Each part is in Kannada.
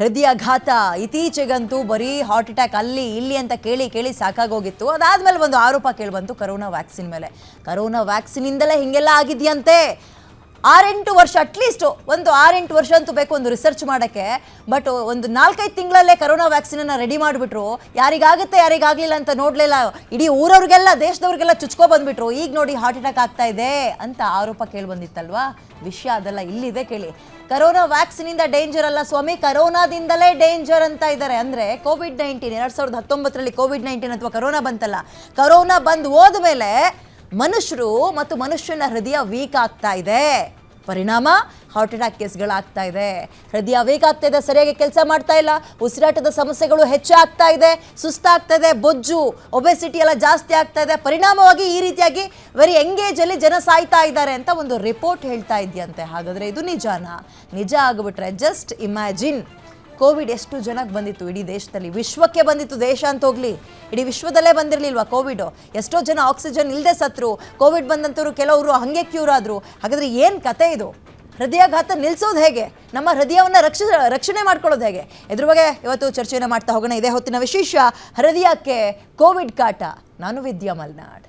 ಹೃದಯಾಘಾತ. ಇತ್ತೀಚೆಗಂತೂ ಬರೀ ಹಾರ್ಟ್ ಅಟ್ಯಾಕ್ ಅಲ್ಲಿ, ಇಲ್ಲಿ ಅಂತ ಕೇಳಿ ಕೇಳಿ ಸಾಕಾಗೋಗಿತ್ತು. ಅದಾದ್ಮೇಲೆ ಒಂದು ಆರೋಪ ಕೇಳಿಬಂತು ಕರೋನಾ ವ್ಯಾಕ್ಸಿನ್ ಮೇಲೆ. ಕರೋನಾ ವ್ಯಾಕ್ಸಿನಿಂದಲೇ ಹಿಂಗೆಲ್ಲ ಆಗಿದೆಯಂತೆ. ಆರೆಂಟು ವರ್ಷ ಅಟ್ಲೀಸ್ಟ್ ಒಂದು ಆರೆಂಟು ವರ್ಷ ಅಂತೂ ಬೇಕು ಒಂದು ರಿಸರ್ಚ್ ಮಾಡೋಕ್ಕೆ. ಬಟ್ ಒಂದು ನಾಲ್ಕೈದು ತಿಂಗಳಲ್ಲೇ ಕರೋನಾ ವ್ಯಾಕ್ಸಿನನ್ನು ರೆಡಿ ಮಾಡಿಬಿಟ್ರು. ಯಾರಿಗಾಗುತ್ತೆ, ಯಾರಿಗಾಗಲಿಲ್ಲ ಅಂತ ನೋಡಲಿಲ್ಲ. ಇಡೀ ಊರವ್ರಿಗೆಲ್ಲ, ದೇಶದವ್ರಿಗೆಲ್ಲ ಚುಚ್ಕೊ ಬಂದ್ಬಿಟ್ರು. ಈಗ ನೋಡಿ ಹಾರ್ಟ್ ಅಟ್ಯಾಕ್ ಆಗ್ತಾ ಇದೆ ಅಂತ ಆರೋಪ ಕೇಳಿ ಬಂದಿತ್ತಲ್ವಾ ವಿಷಯ ಅದೆಲ್ಲ ಇಲ್ಲಿದೆ ಕೇಳಿ. ಕರೋನಾ ವ್ಯಾಕ್ಸಿನಿಂದ ಡೇಂಜರ್ ಅಲ್ಲ ಸ್ವಾಮಿ. ಕರೋನಾದಿಂದಲೇ ಡೇಂಜರ್ ಅಂತ ಇದ್ದಾರೆ. ಅಂದರೆ ಕೋವಿಡ್ ನೈನ್ಟೀನ್ ಎರಡು ಸಾವಿರದ ಹತ್ತೊಂಬತ್ತರಲ್ಲಿ ಕೋವಿಡ್ ನೈನ್ಟೀನ್ ಅಥವಾ ಕರೋನಾ ಬಂತಲ್ಲ. ಕರೋನಾ ಬಂದು ಹೋದ್ಮೇಲೆ ಮನುಷ್ಯರು ಮತ್ತು ಮನುಷ್ಯನ ಹೃದಯ ವೀಕ್ ಆಗ್ತಾ ಇದೆ. ಪರಿಣಾಮ ಹಾರ್ಟ್ ಅಟ್ಯಾಕ್ ಕೇಸ್ಗಳಾಗ್ತಾ ಇದೆ. ಹೃದಯ ವೇಗ ಆಗ್ತಾ ಇದೆ, ಸರಿಯಾಗಿ ಕೆಲಸ ಮಾಡ್ತಾ ಇಲ್ಲ, ಉಸಿರಾಟದ ಸಮಸ್ಯೆಗಳು ಹೆಚ್ಚಾಗ್ತಾ ಇದೆ ಸುಸ್ತಾಗ್ತಾ ಇದೆ, ಬೊಜ್ಜು ಒಬೆಸಿಟಿ ಎಲ್ಲ ಜಾಸ್ತಿ ಆಗ್ತಾ ಇದೆ. ಪರಿಣಾಮವಾಗಿ ಈ ರೀತಿಯಾಗಿ ವೆರಿ ಎಂಗೇಜ್ ಅಲ್ಲಿ ಜನ ಸಾಯ್ತಾ ಇದ್ದಾರೆ ಅಂತ ಒಂದು ರಿಪೋರ್ಟ್ ಹೇಳ್ತಾ ಇದೆಯಂತೆ. ಹಾಗಾದ್ರೆ ಇದು ನಿಜಾನ? ನಿಜ ಆಗ್ಬಿಟ್ರೆ ಜಸ್ಟ್ ಇಮ್ಯಾಜಿನ್ ಕೋವಿಡ್ ಎಷ್ಟು ಜನಕ್ಕೆ ಬಂದಿತ್ತು? ಇಡೀ ದೇಶದಲ್ಲಿ. ವಿಶ್ವಕ್ಕೆ ಬಂದಿತ್ತು ದೇಶ ಅಂತ ಹೋಗಲಿ. ಇಡೀ ವಿಶ್ವದಲ್ಲೇ ಬಂದಿರಲಿಲ್ವಾ ಕೋವಿಡ್? ಎಷ್ಟೋ ಜನ ಆಕ್ಸಿಜನ್ ಇಲ್ಲದೆ ಸತ್ರು. ಕೋವಿಡ್ ಬಂದಂಥವ್ರು ಕೆಲವರು ಹಾಗೆ ಕ್ಯೂರ್ ಆದರು. ಹಾಗಾದರೆ ಏನು ಕತೆ ಇದು? ಹೃದಯಾಘಾತ ನಿಲ್ಲಿಸೋದು ಹೇಗೆ? ನಮ್ಮ ಹೃದಯವನ್ನು ರಕ್ಷ, ರಕ್ಷಣೆ ಮಾಡ್ಕೊಳ್ಳೋದು ಹೇಗೆ? ಇದ್ರ ಬಗ್ಗೆ ಇವತ್ತು ಚರ್ಚೆಯನ್ನು ಮಾಡ್ತಾ ಹೋಗೋಣ. ಇದೇ ಹೊತ್ತಿನ ವಿಶೇಷ, ಹೃದಯಕ್ಕೆ ಕೋವಿಡ್ ಕಾಟ. ನಾನು ವಿದ್ಯಾ ಮಲ್ನಾಡ್.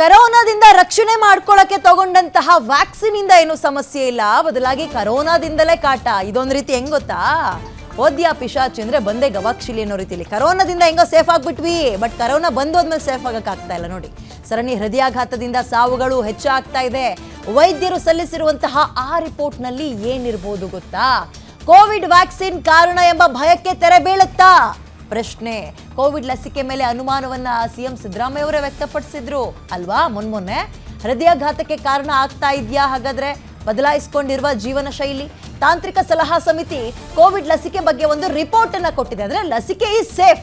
ಕರೋನಾದಿಂದ ರಕ್ಷಣೆ ಮಾಡ್ಕೊಳ್ಳಕ್ಕೆ ತಗೊಂಡಂತಹ ವ್ಯಾಕ್ಸಿನ್ ಇಂದ ಏನು ಸಮಸ್ಯೆ ಇಲ್ಲ? ಬದಲಾಗಿ ಕರೋನಾದಿಂದಲೇ ಕಾಟ. ಇದೊಂದು ರೀತಿ ಹೆಂಗ್ ಗೊತ್ತಾ? ಓದ್ಯಾ ಪಿಶಾಚಿ ಅಂದ್ರೆ ಬಂದೆ ಗವಾಕ್ಷಿಲಿ ಅನ್ನೋ ರೀತಿಲಿ. ಕರೋನಾದಿಂದ ಹೆಂಗೋ ಸೇಫ್ ಆಗ್ಬಿಟ್ವಿ ಬಟ್ ಕರೋನಾ ಬಂದೋದ್ಮೇಲೆ ಸೇಫ್ ಆಗಕ್ಕಾಗ್ತಾ ಇಲ್ಲ ನೋಡಿ. ಸರಣಿ ಹೃದಯಾಘಾತದಿಂದ ಸಾವುಗಳು ಹೆಚ್ಚಾಗ್ತಾ ಇದೆ. ವೈದ್ಯರು ಸಲ್ಲಿಸಿರುವಂತಹ ಆ ರಿಪೋರ್ಟ್ನಲ್ಲಿ ಏನಿರ್ಬೋದು ಗೊತ್ತಾ? ಕೋವಿಡ್ ವ್ಯಾಕ್ಸಿನ್ ಕಾರಣ ಎಂಬ ಭಯಕ್ಕೆ ತೆರೆ ಬೀಳುತ್ತಾ? ಪ್ರಶ್ನೆ. ಕೋವಿಡ್ ಲಸಿಕೆ ಮೇಲೆ ಅನುಮಾನವನ್ನ ಸಿಎಂ ಸಿದ್ದರಾಮಯ್ಯ ಅವರೇ ವ್ಯಕ್ತಪಡಿಸಿದ್ರು. ಅಲ್ವಾ? ಮೊನ್ಮೊನ್ನೆ ಹೃದಯಾಘಾತಕ್ಕೆ ಕಾರಣ ಆಗ್ತಾ ಇದೆಯಾ? ಹಾಗಾದ್ರೆ ಬದಲಾಯಿಸಿಕೊಂಡಿರುವ ಜೀವನ ಶೈಲಿ? ತಾಂತ್ರಿಕ ಸಲಹಾ ಸಮಿತಿ ಕೋವಿಡ್ ಲಸಿಕೆ ಬಗ್ಗೆ ಒಂದು ರಿಪೋರ್ಟ್ ಅನ್ನ ಕೊಟ್ಟಿದೆ. ಅಂದ್ರೆ ಲಸಿಕೆ ಈಸ್ ಸೇಫ್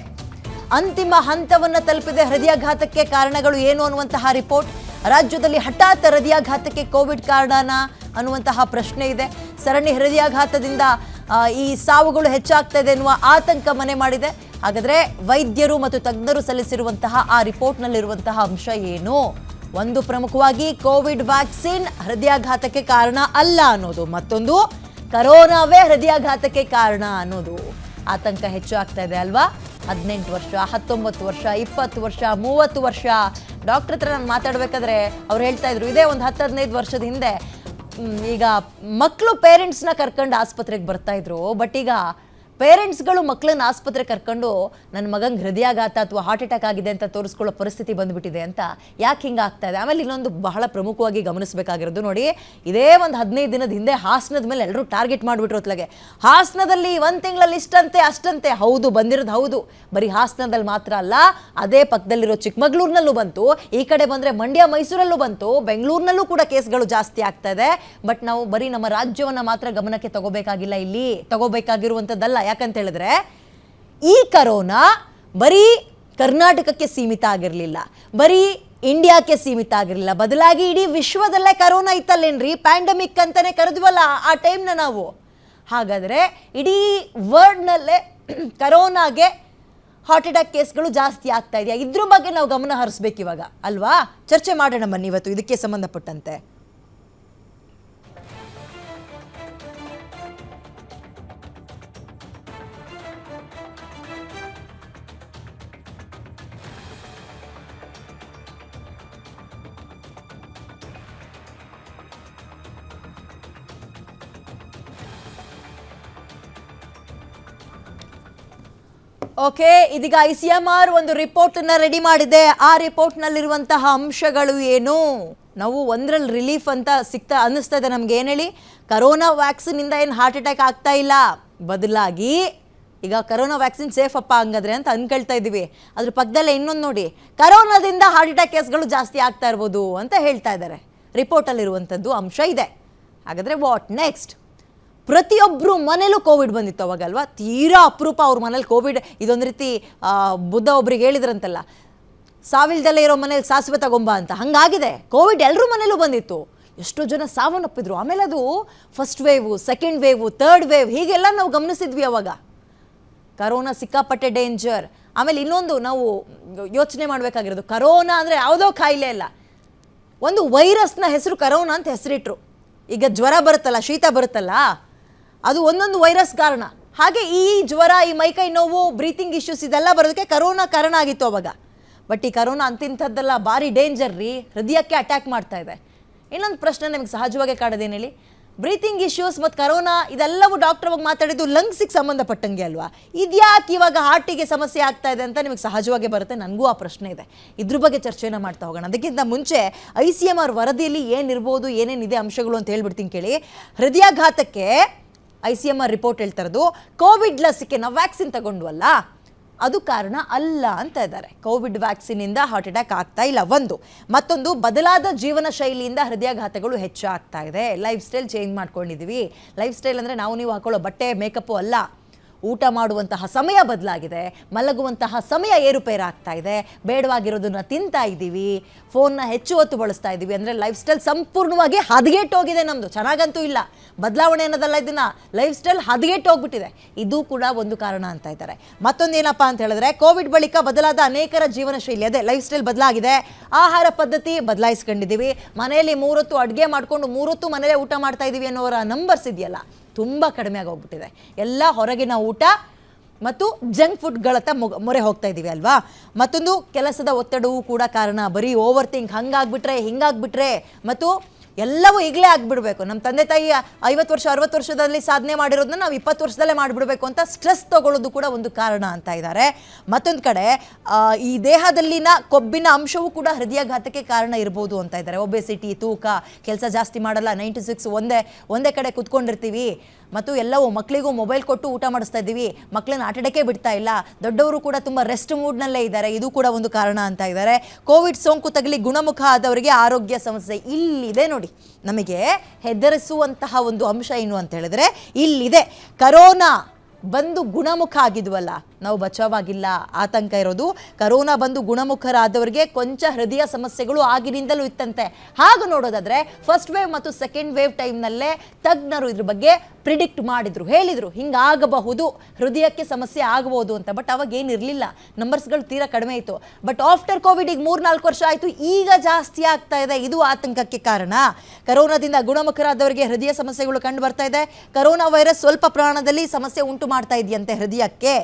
ಅಂತಿಮ ಹಂತವನ್ನ ತಲುಪಿದೆ ಹೃದಯಾಘಾತಕ್ಕೆ ಕಾರಣಗಳು ಏನು ಅನ್ನುವಂತಹ ರಿಪೋರ್ಟ್. ರಾಜ್ಯದಲ್ಲಿ ಹಠಾತ್ ಹೃದಯಾಘಾತಕ್ಕೆ ಕೋವಿಡ್ ಕಾರಣನ ಅನ್ನುವಂತಹ ಪ್ರಶ್ನೆ ಇದೆ. ಸರಣಿ ಹೃದಯಾಘಾತದಿಂದ ಈ ಸಾವುಗಳು ಹೆಚ್ಚಾಗ್ತಾ ಎನ್ನುವ ಆತಂಕ ಮನೆ ಮಾಡಿದೆ. ಹಾಗಾದ್ರೆ ವೈದ್ಯರು ಮತ್ತು ತಜ್ಞರು ಸಲ್ಲಿಸಿರುವಂತಹ ಆ ರಿಪೋರ್ಟ್ನಲ್ಲಿರುವಂತಹ ಅಂಶ ಏನು? ಒಂದು ಪ್ರಮುಖವಾಗಿ ಕೋವಿಡ್ ವ್ಯಾಕ್ಸಿನ್ ಹೃದಯಾಘಾತಕ್ಕೆ ಕಾರಣ ಅಲ್ಲ ಅನ್ನೋದು. ಮತ್ತೊಂದು, ಕರೋನಾವೇ ಹೃದಯಾಘಾತಕ್ಕೆ ಕಾರಣ ಅನ್ನೋದು. ಆತಂಕ ಹೆಚ್ಚು ಆಗ್ತಾ ಇದೆ ಅಲ್ವಾ? ಹದಿನೆಂಟು ವರ್ಷ, ಹತ್ತೊಂಬತ್ತು ವರ್ಷ, ಇಪ್ಪತ್ತು ವರ್ಷ, ಮೂವತ್ತು ವರ್ಷ. ಡಾಕ್ಟರ್ ಹತ್ರ ನಾನು ಮಾತಾಡ್ಬೇಕಾದ್ರೆ ಅವ್ರು ಹೇಳ್ತಾ ಇದ್ರು, ಇದೇ ಒಂದು ಹತ್ತು ಹದಿನೈದು ವರ್ಷದ ಹಿಂದೆ. ಈಗ ಮಕ್ಕಳು ಪೇರೆಂಟ್ಸ್ನ ಕರ್ಕೊಂಡು ಆಸ್ಪತ್ರೆಗೆ ಬರ್ತಾ ಇದ್ರು ಬಟ್ ಈಗ ಪೇರೆಂಟ್ಸ್ಗಳು ಮಕ್ಕಳನ್ನ ಆಸ್ಪತ್ರೆ ಕರ್ಕೊಂಡು ನನ್ನ ಮಗಂಗೆ ಹೃದಯಾಘಾತ ಅಥವಾ ಹಾರ್ಟ್ ಅಟ್ಯಾಕ್ ಆಗಿದೆ ಅಂತ ತೋರಿಸ್ಕೊಳ್ಳೋ ಪರಿಸ್ಥಿತಿ ಬಂದ್ಬಿಟ್ಟಿದೆ ಅಂತ ಯಾಕೆ ಹಿಂಗಾಗ್ತಾ ಇದೆ? ಆಮೇಲೆ ಇನ್ನೊಂದು ಬಹಳ ಪ್ರಮುಖವಾಗಿ ಗಮನಿಸಬೇಕಾಗಿರೋದು ನೋಡಿ, ಇದೇ ಒಂದು ಹದಿನೈದು ದಿನದ ಹಿಂದೆ ಹಾಸನದ ಮೇಲೆ ಎಲ್ಲರೂ ಟಾರ್ಗೆಟ್ ಮಾಡಿಬಿಟ್ರು ಹೊತ್ತಲಾಗೆ ಹಾಸನದಲ್ಲಿ ಒಂದು ತಿಂಗಳಲ್ಲಿ ಇಷ್ಟಂತೆ, ಅಷ್ಟಂತೆ. ಹೌದು, ಬಂದಿರೋದು ಹೌದು. ಬರೀ ಹಾಸನದಲ್ಲಿ ಮಾತ್ರ ಅಲ್ಲ, ಅದೇ ಪಕ್ಕದಲ್ಲಿರೋ ಚಿಕ್ಕಮಗಳೂರಿನಲ್ಲೂ ಬಂತು. ಈ ಕಡೆ ಬಂದರೆ ಮಂಡ್ಯ, ಮೈಸೂರಲ್ಲೂ ಬಂತು. ಬೆಂಗಳೂರಿನಲ್ಲೂ ಕೂಡ ಕೇಸ್ಗಳು ಜಾಸ್ತಿ ಆಗ್ತಾ ಇದೆ. ಬಟ್ ನಾವು ಬರೀ ನಮ್ಮ ರಾಜ್ಯವನ್ನು ಮಾತ್ರ ಗಮನಕ್ಕೆ ತಗೋಬೇಕಾಗಿಲ್ಲ ಇಲ್ಲಿ. ತಗೋಬೇಕಾಗಿರುವಂಥದ್ದಲ್ಲ ಯಾಕಂತ ಹೇಳಿದ್ರೆ ಈ ಕರೋನಾ ಬರೀ ಕರ್ನಾಟಕಕ್ಕೆ ಸೀಮಿತ ಆಗಿರಲಿಲ್ಲ, ಬರೀ ಇಂಡಿಯಾಕ್ಕೆ ಸೀಮಿತ ಆಗಿರಲಿಲ್ಲ. ಬದಲಾಗಿ ಇಡೀ ವಿಶ್ವದಲ್ಲೇ ಕರೋನಾ ಇತ್ತಲ್ಲೇನ್ರಿ? ಪ್ಯಾಂಡಮಿಕ್ ಅಂತಾನೆ ಕರೆದ್ವಲ್ಲ ಆ ಟೈಮ್ನ ನಾವು. ಹಾಗಾದರೆ ಇಡೀ ವರ್ಲ್ಡ್ನಲ್ಲೇ ಕರೋನಾಗೆ ಹಾರ್ಟ್ ಅಟ್ಯಾಕ್ ಕೇಸ್ಗಳು ಜಾಸ್ತಿ ಆಗ್ತಾ ಇದೆಯಾ? ಇದ್ರ ಬಗ್ಗೆ ನಾವು ಗಮನ ಹರಿಸ್ಬೇಕು ಇವಾಗ, ಅಲ್ವಾ? ಚರ್ಚೆ ಮಾಡೋಣ ಬನ್ನಿ ಇವತ್ತು, ಇದಕ್ಕೆ ಸಂಬಂಧಪಟ್ಟಂತೆ. ಓಕೆ, ಇದೀಗ ಐ ಸಿ ಎಂ ಆರ್ ಒಂದು ರಿಪೋರ್ಟ್ ಅನ್ನ ರೆಡಿ ಮಾಡಿದೆ. ಆ ರಿಪೋರ್ಟ್ ನಲ್ಲಿರುವಂತಹ ಅಂಶಗಳು ಏನು? ನಾವು ಒಂದ್ರಲ್ಲಿ ರಿಲೀಫ್ ಅಂತ ಸಿಗ್ತಾ ಅನ್ನಿಸ್ತಾ ಇದೆ ನಮ್ಗೆ, ಏನು ಹೇಳಿ? ಕರೋನಾ ವ್ಯಾಕ್ಸಿನ್ ಇಂದ ಏನು ಹಾರ್ಟ್ ಅಟ್ಯಾಕ್ ಆಗ್ತಾ ಇಲ್ಲ. ಬದಲಾಗಿ ಈಗ ಕರೋನಾ ವ್ಯಾಕ್ಸಿನ್ ಸೇಫ್ ಅಪ್ಪ ಹಂಗಾದ್ರೆ ಅಂತ ಅನ್ಕೊಳ್ತಾ ಇದ್ದೀವಿ ಅದ್ರ ಪಕ್ಕದಲ್ಲೇ ಇನ್ನೊಂದು ನೋಡಿ, ಕರೋನಾದಿಂದ ಹಾರ್ಟ್ ಅಟ್ಯಾಕ್ ಕೇಸ್ಗಳು ಜಾಸ್ತಿ ಆಗ್ತಾ ಇರ್ಬೋದು ಅಂತ ಹೇಳ್ತಾ ಇದ್ದಾರೆ. ರಿಪೋರ್ಟಲ್ಲಿರುವಂಥದ್ದು ಅಂಶ ಇದೆ. ಹಾಗಾದ್ರೆ ವಾಟ್ ನೆಕ್ಸ್ಟ್ ಪ್ರತಿಯೊಬ್ಬರು ಮನೇಲೂ ಕೋವಿಡ್ ಬಂದಿತ್ತು ಅವಾಗಲ್ವಾ? ತೀರಾ ಅಪರೂಪ ಅವ್ರ ಮನೇಲಿ ಕೋವಿಡ್. ಇದೊಂದು ರೀತಿ ಬುದ್ಧ ಒಬ್ರಿಗೆ ಹೇಳಿದ್ರಂತಲ್ಲ, ಸಾವಿಲ್ದಲ್ಲೇ ಇರೋ ಮನೇಲಿ ಸಾಸಿವೆ ತಗೊಂಬ ಅಂತ. ಹಂಗಾಗಿದೆ. ಕೋವಿಡ್ ಎಲ್ಲರೂ ಮನೇಲೂ ಬಂದಿತ್ತು. ಎಷ್ಟೋ ಜನ ಸಾವನ್ನಪ್ಪಿದ್ರು. ಆಮೇಲೆ ಅದು first wave second wave third wave ಹೀಗೆಲ್ಲ ನಾವು ಗಮನಿಸಿದ್ವಿ ಅವಾಗ. ಕರೋನಾ ಸಿಕ್ಕಾಪಟ್ಟೆ ಡೇಂಜರ್ ಆಮೇಲೆ ಇನ್ನೊಂದು ನಾವು ಯೋಚನೆ ಮಾಡಬೇಕಾಗಿರೋದು, ಕರೋನಾ ಅಂದರೆ ಯಾವುದೋ ಕಾಯಿಲೆ ಅಲ್ಲ. ಒಂದು ವೈರಸ್ನ ಹೆಸರು ಕರೋನಾ ಅಂತ ಹೆಸರಿಟ್ರು. ಈಗ ಜ್ವರ ಬರುತ್ತಲ್ಲ, ಶೀತ ಬರುತ್ತಲ್ಲ ಅದು ಒಂದೊಂದು ವೈರಸ್ ಕಾರಣ. ಹಾಗೆ ಈ ಜ್ವರ, ಈ ಮೈಕೈ ನೋವು ಬ್ರೀತಿಂಗ್ ಇಶ್ಯೂಸ್ ಇದೆಲ್ಲ ಬರೋದಕ್ಕೆ ಕರೋನಾ ಕಾರಣ ಆಗಿತ್ತು ಅವಾಗ. ಬಟ್ ಈ ಕರೋನಾ ಅಂತಿಂಥದ್ದೆಲ್ಲ ಭಾರಿ ಡೇಂಜರ್ ರೀ, ಹೃದಯಕ್ಕೆ ಅಟ್ಯಾಕ್ ಮಾಡ್ತಾ ಇದೆ. ಇನ್ನೊಂದು ಪ್ರಶ್ನೆ ನಿಮಗೆ ಸಹಜವಾಗಿ ಕಾಡೋದೇನು ಹೇಳಿ. ಬ್ರೀತಿಂಗ್ ಇಶ್ಯೂಸ್ ಮತ್ತು ಕರೋನಾ ಇದೆಲ್ಲವೂ ಡಾಕ್ಟರ್ ಅವಾಗ ಮಾತಾಡಿದ್ದು ಲಂಗ್ಸಿಗೆ ಸಂಬಂಧಪಟ್ಟಂಗೆ ಅಲ್ವಾ? ಇದ್ಯಾಕೆ ಇವಾಗ ಹಾರ್ಟಿಗೆ ಸಮಸ್ಯೆ ಆಗ್ತಾ ಇದೆ ಅಂತ ನಿಮಗೆ ಸಹಜವಾಗಿ ಬರುತ್ತೆ? ನನಗೂ ಆ ಪ್ರಶ್ನೆ ಇದೆ. ಇದ್ರ ಬಗ್ಗೆ ಚರ್ಚೆನ ಮಾಡ್ತಾ ಹೋಗೋಣ. ಅದಕ್ಕಿಂತ ಮುಂಚೆ ಐ ಸಿ ಎಂ ಆರ್ ವರದಿಯಲ್ಲಿ ಏನಿರ್ಬೋದು ಏನೇನಿದೆ ಅಂಶಗಳು ಅಂತ ಹೇಳ್ಬಿಡ್ತೀನಿ ಕೇಳಿ. ಹೃದಯಾಘಾತಕ್ಕೆ I C M R report ಹೇಳ್ತಾ ಇರೋದು, ಕೋವಿಡ್ ಲಸಿಕೆ ನಾವು ವ್ಯಾಕ್ಸಿನ್ ತಗೊಂಡ್ವಲ್ಲ, ಅದು ಕಾರಣ ಅಲ್ಲ ಅಂತ ಇದ್ದಾರೆ. ಕೋವಿಡ್ ವ್ಯಾಕ್ಸಿನಿಂದ ಹಾರ್ಟ್ ಅಟ್ಯಾಕ್ ಆಗ್ತಾ ಇಲ್ಲ, ಒಂದು. ಮತ್ತೊಂದು, ಬದಲಾದ ಜೀವನ ಶೈಲಿಯಿಂದ ಹೃದಯಾಘಾತಗಳು ಹೆಚ್ಚಾಗ್ತಾ ಇದೆ. ಲೈಫ್ ಸ್ಟೈಲ್ ಚೇಂಜ್ ಮಾಡ್ಕೊಂಡಿದ್ದೀವಿ. ಲೈಫ್ ಸ್ಟೈಲ್ ಅಂದರೆ ನಾವು ನೀವು ಹಾಕೊಳ್ಳೋ ಬಟ್ಟೆ, ಮೇಕಪ್ಪು ಅಲ್ಲ. ಊಟ ಮಾಡುವಂತಹ ಸಮಯ ಬದಲಾಗಿದೆ, ಮಲಗುವಂತಹ ಸಮಯ ಏರುಪೇರಾಗ್ತಾ ಇದೆ, ಬೇಡವಾಗಿರೋದನ್ನ ತಿಂತಾ ಇದ್ದೀವಿ, ಫೋನ್ನ ಹೆಚ್ಚು ಹೊತ್ತು ಬಳಸ್ತಾ ಇದ್ದೀವಿ ಅಂದರೆ ಲೈಫ್ ಸ್ಟೈಲ್ ಸಂಪೂರ್ಣವಾಗಿ ಹದಗೆಟ್ಟೋಗಿದೆ ನಮ್ಮದು ಚೆನ್ನಾಗಂತೂ ಇಲ್ಲ. ಬದಲಾವಣೆ ಅನ್ನೋದಲ್ಲ ಇದನ್ನು ಲೈಫ್ ಸ್ಟೈಲ್ ಹದಗೆಟ್ಟೋಗ್ಬಿಟ್ಟಿದೆ. ಇದು ಕೂಡ ಒಂದು ಕಾರಣ ಅಂತ ಇದ್ದಾರೆ. ಮತ್ತೊಂದೇನಪ್ಪ ಅಂತ ಹೇಳಿದ್ರೆ ಕೋವಿಡ್ ಬಳಿಕ ಬದಲಾದ ಅನೇಕರ ಜೀವನ ಶೈಲಿ, ಅದೇ ಲೈಫ್ ಸ್ಟೈಲ್ ಬದಲಾಗಿದೆ. ಆಹಾರ ಪದ್ಧತಿ ಬದಲಾಯಿಸ್ಕೊಂಡಿದ್ದೀವಿ. ಮನೆಯಲ್ಲಿ ಮೂರೊತ್ತು ಅಡುಗೆ ಮಾಡಿಕೊಂಡು ಮೂರೊತ್ತು ಮನೆಯಲ್ಲೇ ಊಟ ಮಾಡ್ತಾ ಇದ್ದೀವಿ ಅನ್ನೋರ ನಂಬರ್ಸ್ ಇದೆಯಲ್ಲ ತುಂಬ ಕಡಿಮೆ ಆಗೋಗ್ಬಿಟ್ಟಿದೆ. ಎಲ್ಲ ಹೊರಗಿನ ಊಟ ಮತ್ತು ಜಂಕ್ ಫುಡ್ಗಳತ್ತ ಮೊ ಮೊರೆ ಹೋಗ್ತಾ ಇದ್ದೀವಿ ಅಲ್ವಾ? ಮತ್ತೊಂದು ಕೆಲಸದ ಒತ್ತಡವೂ ಕೂಡ ಕಾರಣ. ಬರೀ ಓವರ್ ಥಿಂಕ್ ಹಂಗಾಗ್ಬಿಟ್ರೆ, ಹಿಂಗಾಗ್ಬಿಟ್ರೆ, ಮತ್ತು ಎಲ್ಲವೂ ಈಗಲೇ ಆಗಿಬಿಡ್ಬೇಕು. ನಮ್ಮ ತಂದೆ ತಾಯಿ ಐವತ್ತು ವರ್ಷ, ಅರವತ್ತು ವರ್ಷದಲ್ಲಿ ಸಾಧನೆ ಮಾಡಿರೋದನ್ನ ನಾವು ಇಪ್ಪತ್ತು ವರ್ಷದಲ್ಲೇ ಮಾಡಿಬಿಡ್ಬೇಕು ಅಂತ ಸ್ಟ್ರೆಸ್ ತಗೊಳ್ಳೋದು ಕೂಡ ಒಂದು ಕಾರಣ ಅಂತ ಇದ್ದಾರೆ ಮತ್ತೊಂದು ಕಡೆ ಈ ದೇಹದಲ್ಲಿನ ಕೊಬ್ಬಿನ ಅಂಶವೂ ಕೂಡ ಹೃದಯಾಘಾತಕ್ಕೆ ಕಾರಣ ಇರ್ಬೋದು ಅಂತ ಇದ್ದಾರೆ ಒಬೆಸಿಟಿ ತೂಕ, ಕೆಲಸ ಜಾಸ್ತಿ ಮಾಡಲ್ಲ ನೈಂಟಿ ಸಿಕ್ಸ್ ಒಂದೇ ಒಂದೇ ಕಡೆ ಕುತ್ಕೊಂಡಿರ್ತೀವಿ. ಮತ್ತು ಎಲ್ಲವೂ ಮಕ್ಕಳಿಗೂ ಮೊಬೈಲ್ ಕೊಟ್ಟು ಊಟ ಮಾಡಿಸ್ತಾ ಇದ್ದೀವಿ. ಮಕ್ಕಳನ್ನ ಆಟಡಕ್ಕೆ ಬಿಡ್ತಾ ಇಲ್ಲ. ದೊಡ್ಡವರು ಕೂಡ ತುಂಬ ರೆಸ್ಟ್ ಮೂಡ್ನಲ್ಲೇ ಇದ್ದಾರೆ ಇದು ಕೂಡ ಒಂದು ಕಾರಣ ಅಂತ ಇದ್ದಾರೆ ಕೋವಿಡ್ ಸೋಂಕು ತಗಲಿ ಗುಣಮುಖ ಆದವರಿಗೆ ಆರೋಗ್ಯ ಸಮಸ್ಯೆ ಇಲ್ಲಿದೆ ನೋಡಿ. ನಮಗೆ ಹೆದರಿಸುವಂತಹ ಒಂದು ಅಂಶ ಏನು ಅಂತ ಹೇಳಿದ್ರೆ ಇಲ್ಲಿದೆ. ಕರೋನಾ ಬಂದು ಗುಣಮುಖ ಆಗಿದ್ವಲ್ಲ ನಾವು ಬಚಾವಾಗಿಲ್ಲ. ಆತಂಕ ಇರೋದು ಕರೋನಾ ಬಂದು ಗುಣಮುಖರಾದವರಿಗೆ ಕೊಂಚ ಹೃದಯ ಸಮಸ್ಯೆಗಳು ಆಗಿನಿಂದಲೂ ಇತ್ತಂತೆ. ಹಾಗೆ ನೋಡೋದಾದ್ರೆ ಫಸ್ಟ್ ವೇವ್ ಮತ್ತು ಸೆಕೆಂಡ್ ವೇವ್ ಟೈಮ್ನಲ್ಲೇ ತಜ್ಞರು ಇದ್ರ ಬಗ್ಗೆ ಪ್ರಿಡಿಕ್ಟ್ ಮಾಡಿದ್ರು, ಹೇಳಿದ್ರು ಹಿಂಗಾಗಬಹುದು, ಹೃದಯಕ್ಕೆ ಸಮಸ್ಯೆ ಆಗಬಹುದು ಅಂತ. ಬಟ್ ಅವಾಗ ಏನಿರಲಿಲ್ಲ ನಂಬರ್ಸ್ಗಳು ತೀರಾ ಕಡಿಮೆ ಇತ್ತು. ಬಟ್ ಆಫ್ಟರ್ ಕೋವಿಡ್ ಈಗ ಮೂರ್ನಾಲ್ಕು ವರ್ಷ ಆಯಿತು. ಈಗ ಜಾಸ್ತಿ ಆಗ್ತಾ ಇದೆ. ಇದು ಆತಂಕಕ್ಕೆ ಕಾರಣ. ಕರೋನಾದಿಂದ ಗುಣಮುಖರಾದವರಿಗೆ ಹೃದಯ ಸಮಸ್ಯೆಗಳು ಕಂಡು ಬರ್ತಾ ಇದೆ. ಕರೋನಾ ವೈರಸ್ ಸ್ವಲ್ಪ ಪ್ರಮಾಣದಲ್ಲಿ ಸಮಸ್ಯೆ ಉಂಟು ಮಾಡ್ತಾ ಇದೆಯಂತೆ ಹೃದಯಕ್ಕೆ.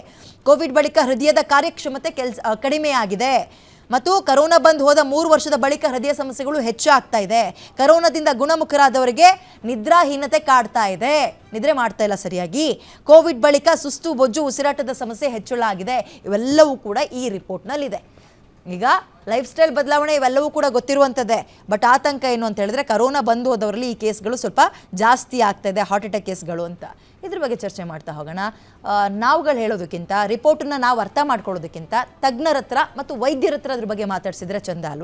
ಕೋವಿಡ್ ಬಳಿಕ ಹೃದಯದ ಕಾರ್ಯಕ್ಷಮತೆ ಕೆಲಸ ಆ, ಕಡಿಮೆ ಆಗಿದೆ ಮತ್ತು ಕರೋನಾ ಬಂದ್ ಹೋದ ಮೂರು ವರ್ಷದ ಬಳಿಕ ಹೃದಯ ಸಮಸ್ಯೆಗಳು ಹೆಚ್ಚಾಗ್ತಾ ಇದೆ. ಕರೋನಾದಿಂದ ಗುಣಮುಖರಾದವರಿಗೆ ನಿದ್ರಾಹೀನತೆ ಕಾಡ್ತಾ ಇದೆ. ನಿದ್ರೆ ಮಾಡ್ತಾ ಇಲ್ಲ ಸರಿಯಾಗಿ. ಕೋವಿಡ್ ಬಳಿಕ ಸುಸ್ತು ಬೊಜ್ಜು ಉಸಿರಾಟದ ಸಮಸ್ಯೆ ಹೆಚ್ಚಳ ಆಗಿದೆ. ಇವೆಲ್ಲವೂ ಕೂಡ ಈ ರಿಪೋರ್ಟ್ನಲ್ಲಿದೆ. ಈಗ ಲೈಫ್ ಸ್ಟೈಲ್ ಬದಲಾವಣೆ ಇವೆಲ್ಲವೂ ಕೂಡ ಗೊತ್ತಿರುವಂಥದ್ದೇ ಬಟ್ ಆತಂಕ ಏನು ಅಂತ ಹೇಳಿದ್ರೆ ಕರೋನಾ ಬಂದು ಹೋದವರಲ್ಲಿ ಈ ಕೇಸ್ಗಳು ಸ್ವಲ್ಪ ಜಾಸ್ತಿ ಆಗ್ತಾ ಇದೆ ಹಾರ್ಟ್ ಅಟ್ಯಾಕ್ ಕೇಸ್ಗಳು ಅಂತ. ಇದ್ರ ಬಗ್ಗೆ ಚರ್ಚೆ ಮಾಡ್ತಾ ಹೋಗೋಣ. ನಾವುಗಳು ಹೇಳೋದಕ್ಕಿಂತ ರಿಪೋರ್ಟನ್ನು ನಾವು ಅರ್ಥ ಮಾಡ್ಕೊಳ್ಳೋದಕ್ಕಿಂತ, ತಜ್ಞರ ಹತ್ರ ಮತ್ತು ವೈದ್ಯರ ಹತ್ರ ಅದ್ರ ಬಗ್ಗೆ ಮಾತಾಡಿಸಿದ್ರೆ ಚಂದ ಅಲ್ವಾ?